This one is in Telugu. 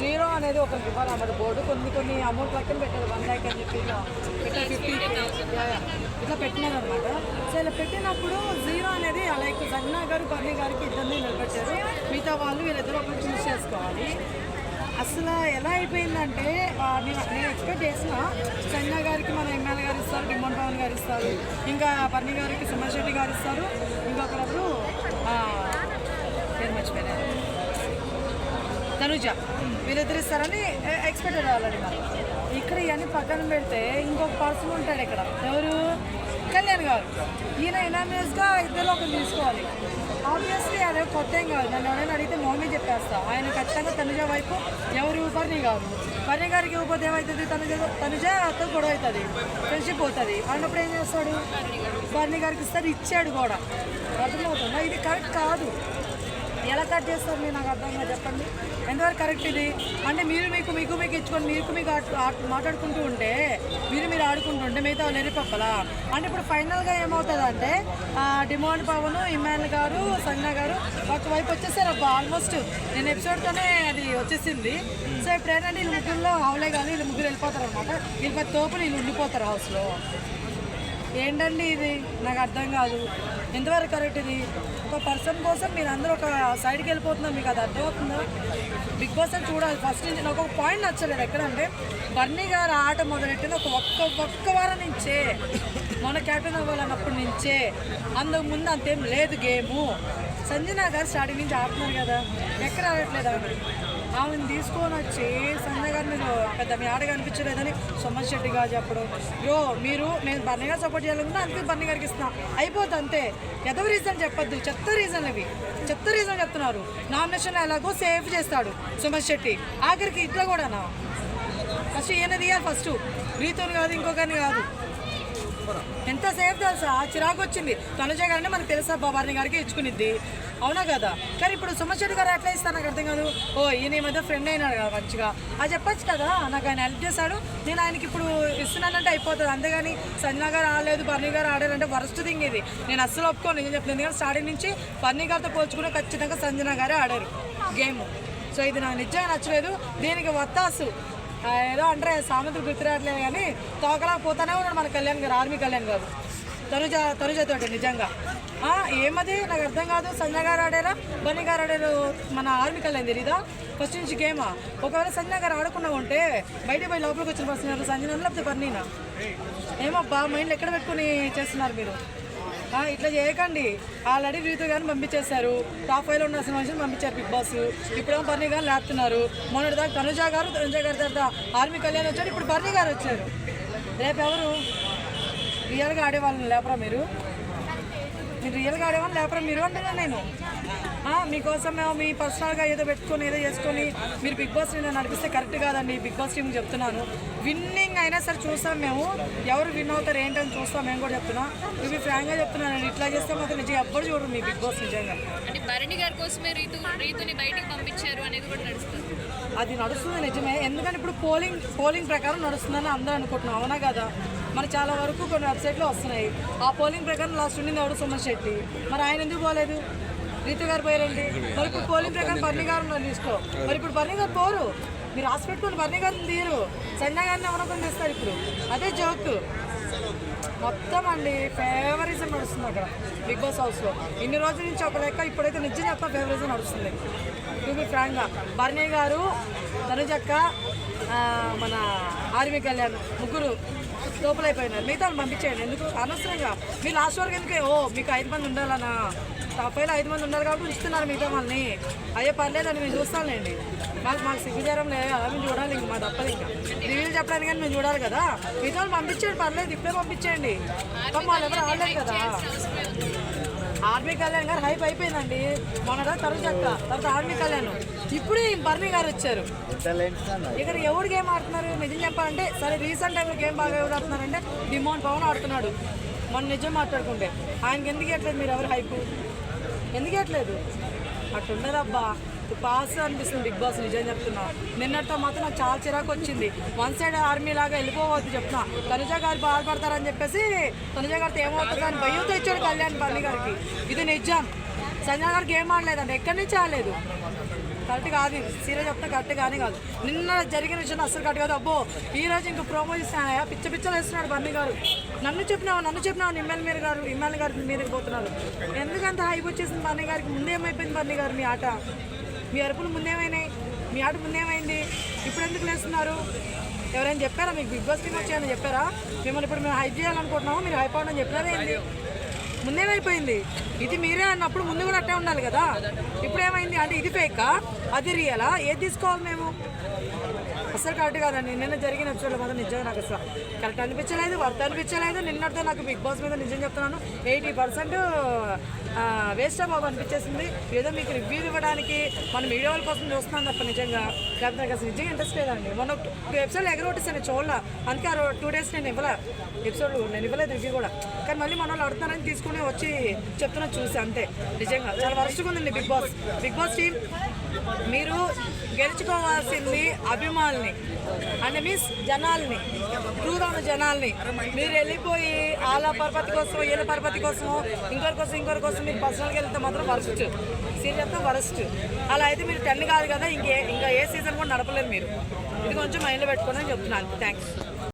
జీరో అనేది ఒకరికి ఇవ్వాలి అన్నమాట. బోర్డు కొన్ని కొన్ని అమౌంట్ లెక్కన పెట్టారు వన్ ల్యాక్ అని చెప్పి ఇట్లా ఫిఫ్టీ ఇట్లా పెట్టినారు అనమాట సో ఇలా పెట్టినప్పుడు జీరో అనేది లైక్ సన్నా గారు బన్నీ గారికి ఇద్దరిని నిలబెట్టారు. మిగతా వాళ్ళు వీళ్ళిద్దరు ఒకరు చూస్ చేసుకోవాలి. అసలు ఎలా అయిపోయిందంటే నేను నేను ఎక్స్పెక్ట్ చేసిన సన్నా గారికి మన ఎమ్మెల్యే గారు ఇస్తారు డిమోన్ పవన్ గారు ఇస్తారు ఇంకా బన్నీ గారికి సుమన్ శెట్టి గారు ఇస్తారు ఇంకొకరు పేరు మర్చిపోయినారు తనుజ. వీళ్ళిద్దరు ఇస్తారని ఎక్స్పెక్టెడ్ ఆల్రెడీ మరి. ఇక్కడ ఇవన్నీ పక్కన పెడితే ఇంకొక పర్సన్ ఉంటాడు ఇక్కడ. ఎవరు? కళ్యాణ్ గారు. ఈయన ఎనామియస్గా ఇద్దరు ఒకరు తీసుకోవాలి. ఆబ్వియస్లీ అదే కొత్త ఏం కాదు. నన్ను ఎవరైనా అడిగితే మోమే చెప్పేస్తా. ఆయన ఖచ్చితంగా తనుజ వైపు ఎవరు బర్నీ కాదు. బర్నీ గారికి ఇవ్వకపోతే ఏమవుతుంది తనుజ అతను గొడవ అవుతుంది. ఫ్రెండ్షిప్ అవుతుంది అన్నప్పుడు ఏం చేస్తాడు? బర్నీ గారికి ఇస్తారు ఇచ్చాడు కూడా. అర్థమవుతుందా? ఇది కరెక్ట్ కాదు. ఎలా కట్ చేస్తారు మీరు నాకు అర్థం కాదు చెప్పండి. ఎంతవరకు కరెక్ట్ ఇది? అంటే మీరు మీకు మీకు మీకు ఇచ్చుకొని మీకు మీకు మాట్లాడుకుంటూ ఉంటే మీరు మీరు ఆడుకుంటుంటే మిగతా వాళ్ళు అంటే ఇప్పుడు ఫైనల్గా ఏమవుతుంది అంటే డిమాండ్ పవన్ ఇమాన్ గారు సంజ్ఞ గారు ఒకవైపు వచ్చేసారు. అబ్బా ఆల్మోస్ట్ నేను ఎపిసోడ్తోనే అది వచ్చేసింది. సో ఇప్పుడు ఏంటంటే వీళ్ళు ముగ్గురులో హౌలే కానీ వీళ్ళు ముగ్గురు వెళ్ళిపోతారు అనమాట వీళ్ళ పది తోపులు వీళ్ళు ఉండిపోతారు హౌస్లో ఏంటండి ఇది? నాకు అర్థం కాదు. ఎంతవరకు కరెక్ట్ ఇది? ఒక పర్సన్ కోసం మీరు అందరూ ఒక సైడ్కి వెళ్ళిపోతున్నారు మీకు అది అర్థమవుతుందా? బిగ్ బాస్ అని చూడాలి. ఫస్ట్ నుంచి నాకు ఒక పాయింట్ నచ్చలేదు. ఎక్కడంటే బర్నీ గారు ఆట మొదలెట్టింది ఒక ఒక్క ఒక్క వారం నుంచే మన క్యాప్టెన్ అవ్వాలన్నప్పటి నుంచే అందుకు ముందు అంతేం లేదు గేము సంజన గారు స్టార్టింగ్ నుంచి ఆడుతున్నారు కదా. ఎక్కడ ఆడట్లేదు ఆమె? ఆమెను తీసుకొని వచ్చి పెద్ద మీ ఆడ కనిపించలేదని సుమన్ శెట్టి గారు చెప్పడం. యో మీరు నేను బన్నీ గారు సపోర్ట్ చేయాలనుకున్నా అందుకే బన్నీ గారికి ఇస్తున్నా. అయిపోతుంది అంతే. ఎదో రీజన్ చెప్పొద్దు. చెత్త రీజన్ ఇవి. చెత్త రీజన్ చెప్తున్నారు. నామినేషన్ ఎలాగో సేఫ్ చేస్తాడు సుమన్ శెట్టి. ఆఖరికి ఇట్లా కూడానా? ఫస్ట్ ఈయన తీయాలి ఫస్ట్ రీతోని కాదు ఇంకొకరిని కాదు. ఎంత సేఫ్ తెలుసా? చిరాకు వచ్చింది. తనుజ గారిని మనకు తెలుసా? బాబారిని గారికి ఇచ్చుకునిద్ది. అవునా కదా? కానీ ఇప్పుడు సుమశెట్టి గారు ఎట్లా ఇస్తారు నాకు అర్థం కాదు. ఓ ఈయన ఈ మధ్య ఫ్రెండ్ అయినాడు కదా మంచిగా. అది చెప్పొచ్చు కదా? నాకు ఆయన హెల్ప్ చేశాడు. నేను ఆయనకి ఇప్పుడు ఇస్తున్నానంటే అయిపోతుంది. అంతేగాని సంజనా గారు ఆడలేదు బర్నీ గారు ఆడారంటే వరస్ట్ థింగ్ ఇది. నేను అస్సలు ఒప్పుకోను. నేను చెప్పిన ఎందుకంటే స్టార్టింగ్ నుంచి బర్నీ గారితో పోల్చుకుని ఖచ్చితంగా సంజనా గారే ఆడారు. గేమ్ సో ఇది నాకు నిజంగా నచ్చలేదు. దీనికి వత్తాసు. ఏదో అంటే సామెతలు గుర్తురాట్లేదు కానీ తోకలా పోతానే ఉన్నాడు మన కళ్యాణ్ గారు ఆర్మీ కళ్యాణ్ గారు. తనుజ తనుజతో నిజంగా. ఆ, ఏమది? నాకు అర్థం కాదు. సంజయ్ గారు ఆడారా? బన్నీ గారు ఆడారు మన ఆర్మీ కళ్యాణ్ తెలీదా? ఫస్ట్ నుంచి గేమా ఒకవేళ సంజయ్ గారు ఆడకుండా ఉంటే బయట పోయి లోపలికి వచ్చిన పర్సన్ సంజయ్ లేకపోతే బన్నీనా? ఏమబ్బా మైండ్ ఎక్కడ పెట్టుకుని చేస్తున్నారు మీరు? ఇట్లా చేయకండి. ఆల్రెడీ రీతు గారిని పంపించేశారు. టాప్ ఫైవ్లో ఉన్న మనిషిని పంపించారు బిగ్ బాస్. ఇప్పుడు బర్నీ గారు లేపుతున్నారు మొన్నటి దాకా తనుజ గారు తనుజ గారి తర్వాత ఆర్మీ కళ్యాణ్ వచ్చారు. ఇప్పుడు బర్నీ గారు వచ్చారు. రేపు ఎవరు? రియల్గా ఆడేవాళ్ళని లేపరా మీరు? మీరు రియల్గా ఆడేవాళ్ళని లేపరా మీరు అంటున్నా నేను. మీకోసం మీ పర్సనల్గా ఏదో పెట్టుకొని ఏదో చేసుకొని మీరు బిగ్ బాస్ నేను నడిపిస్తే కరెక్ట్ కాదండి బిగ్ బాస్ టీం చెప్తున్నాను విన్నింగ్ అయినా సరే చూస్తాం మేము. ఎవరు విన్ అవుతారు ఏంటని చూస్తాం మేము కూడా చెప్తున్నా. ఇవి ఫ్రాంక్గా చెప్తున్నాను నేను ఇట్లా చేస్తే మాత్రం నిజంగా ఎవ్వరు చూడరు మీ బిగ్ బాస్ నిజంగా. అంటే భరణి గారి కోసమే రీతు రీతుని బయటికి పంపించారు అనేది కూడా నడుస్తుంది. అది నడుస్తుంది నిజమే. ఎందుకంటే ఇప్పుడు పోలింగ్ పోలింగ్ ప్రకారం నడుస్తుందని అందరూ అనుకుంటున్నాం. అవునా కదా? మరి చాలా వరకు కొన్ని వెబ్సైట్లో వస్తున్నాయి. ఆ పోలింగ్ ప్రకారం లాస్ట్ ఉండింది ఎవరు? సుమన్ శెట్టి. మరి ఆయన ఎందుకు పోలేదు? రీతు గారు పోయారండి. మరి ఇప్పుడు పోలింగ్ ప్రకారం బర్నీ గారు లిస్ట్లో మరి ఇప్పుడు బర్నీ గారు పోరు. మీరు రాసి పెట్టుకుని బర్నీ గారిని తీయరు. సంజయ్ గారిని ఎవరొకరిని తెస్తారు ఇప్పుడు. అదే జోక్. మొత్తం అండి ఫేవరిజం నడుస్తుంది అక్కడ బిగ్ బాస్ హౌస్లో ఇన్ని రోజుల నుంచి ఒక లెక్క ఇప్పుడైతే నిజం చెప్తా ఫేవరిజం నడుస్తుంది. టు బి ఫ్రాంక్గా బర్నీ గారు తనుజక్క మన ఆర్మీ కళ్యాణ్ ముగ్గురు లోపలైపోయినారు. మిగతా వాళ్ళు పంపించేయండి. ఎందుకు? అనవసరంగా. మీరు లాస్ట్ వరకు ఎందుకే? ఓ మీకు ఐదు మంది ఉండాలన్నా టాప్ ఐదు మంది ఉన్నారు కాబట్టి ఇస్తున్నారు మిగతా వాళ్ళని. అయ్యే పర్లేదని మేము చూస్తానులేండి. మాకు మాకు సిగ్గుజారం లేదు కదా మేము చూడాలి ఇంక మా తప్పదు ఇంకా. రివ్యూలు చెప్పడానికి కానీ మేము చూడాలి కదా. మిగతా వాళ్ళు పంపించండి పర్లేదు ఇప్పుడే పంపించేయండి. పాపం వాళ్ళు ఎవరు రాలేదు కదా. ఆర్మీ కళ్యాణ్ గారు హైప్ అయిపోయిందండి. మొన్న తరుచక్క తర్వాత ఆర్మీ కళ్యాణ్. ఇప్పుడు బర్నీ గారు వచ్చారు. ఇక్కడ ఎవరు గేమ్ ఆడుతున్నారు? నిజం చెప్పాలంటే సరే రీసెంట్ టైంలో గేమ్ బాగా ఎవరు ఆడుతున్నారంటే డిమోన్ పవన్ ఆడుతున్నాడు. మన నిజం మాట్లాడుకుంటే. ఆయనకి ఎందుకు ఇవ్వట్లేదు మీరు ఎవరు హైప్? ఎందుకు ఇవ్వట్లేదు? అట్టుండదబ్బా పాస్ అనిపిస్తుంది బిగ్ బాస్ నిజం చెప్తున్నా. నిన్నటితో మాత్రం నాకు చాలా చిరాకు వచ్చింది. వన్ సైడ్ ఆర్మీ లాగా వెళ్ళిపోవద్దు చెప్తున్నా. తనుజ గారు బాధపడతారని చెప్పేసి తనుజ గారితో ఏమవుతుంది అని భయంతో ఇచ్చాడు కళ్యాణ్ బల్లి గారికి. ఇది నిజం. సంజయ్ గారికి ఏం ఆడలేదండి ఎక్కడి నుంచి ఆడలేదు? కరెక్ట్ కాదు సీరియస్ చెప్తే కరెక్ట్ కానీ కాదు. నిన్న జరిగిన విషయం అసలు కరెక్ట్ కాదు. అబ్బో ఈ రోజు ఇంకో ప్రోమో ఇస్తానయా పిచ్చ పిచ్చలు వేస్తున్నాడు బన్నీ గారు. నన్ను చెప్పినావు? నన్ను చెప్పినావు? ఇమ్మెల్ మీరు గారు ఇమ్మెల్ గారు మీదకి పోతున్నారు. ఎందుకంత హైప్ వచ్చేసింది బన్నీ గారికి? ముందేమైపోయింది బన్నీ గారు మీ ఆట? మీ అరుపులు ముందేమైనాయి? మీ ఆట ముందేమైంది? ఇప్పుడు ఎందుకు లేస్తున్నారు? ఎవరైనా చెప్పారా? మీకు బిగ్ బాస్ టీమ్ వచ్చాయని చెప్పారా? మిమ్మల్ని ఇప్పుడు మేము హైప్ చేయాలనుకుంటున్నాము. మీరు హైప్ అవ్వడం చెప్పారా ఏంది? ముందేమైపోయింది? ఇది మీరే అన్నప్పుడు ముందు కూడా అట్టే ఉండాలి కదా? ఇప్పుడు ఏమైంది అంటే ఇది ఫేకా అది రియలా ఏది తీసుకోవాలి మేము? అసలు కరెక్ట్ కాదండి. నిన్న జరిగిన ఎపిసోడ్లో మాత్రం నిజంగా నాకు అసలు కరెక్ట్ అనిపించలేదు వర్త్ అనిపించలేదు. నిన్నటితో నాకు బిగ్ బాస్ మీద నిజం చెప్తున్నాను. ఎయిటీ పర్సెంట్ వేస్ట్ బాబు అనిపించేసింది. ఏదో మీకు రివ్యూ ఇవ్వడానికి మన వీడియోల కోసం చూస్తున్నాను తప్ప నిజంగా. లేకపోతే నాకు అసలు నిజంగా ఇంట్రెస్ట్ లేదండి. మొన్న టూ ఎపిసోడ్లు ఎగరొట్టేసాను చూడలే. అందుకే ఆ టూ డేస్ నేను ఇవ్వలే. ఎపిసోడ్లు నేను ఇవ్వలేదు రివ్యూ కూడా. కానీ మళ్ళీ మన వాళ్ళు అడుగుతారని తీసుకుని వచ్చి చెప్తున్నా చూసి అంతే. నిజంగా చాలా వరస్ట్గా ఉందండి Bigg Boss. Bigg Boss team మీరు గెలుచుకోవాల్సింది జనాల్ని. అంటే మీన్స్ జనాల్ని ట్రూగా ఉన్న జనాల్ని. మీరు వెళ్ళిపోయి వాళ్ళ పరపతి కోసం వీళ్ళ పరపతి కోసం ఇంకొకరి కోసం ఇంకొకరి కోసం మీరు పర్సనల్గా వెళ్తే మాత్రం వరస్ట్. సీరియస్గా వరస్ట్. అలా అయితే మీరు టెన్ కాదు కదా ఇంకే ఇంకా ఏ సీజన్ కూడా నడపలేరు మీరు. ఇది కొంచెం మైండ్లో పెట్టుకోండి చెప్తున్నాను. థ్యాంక్స్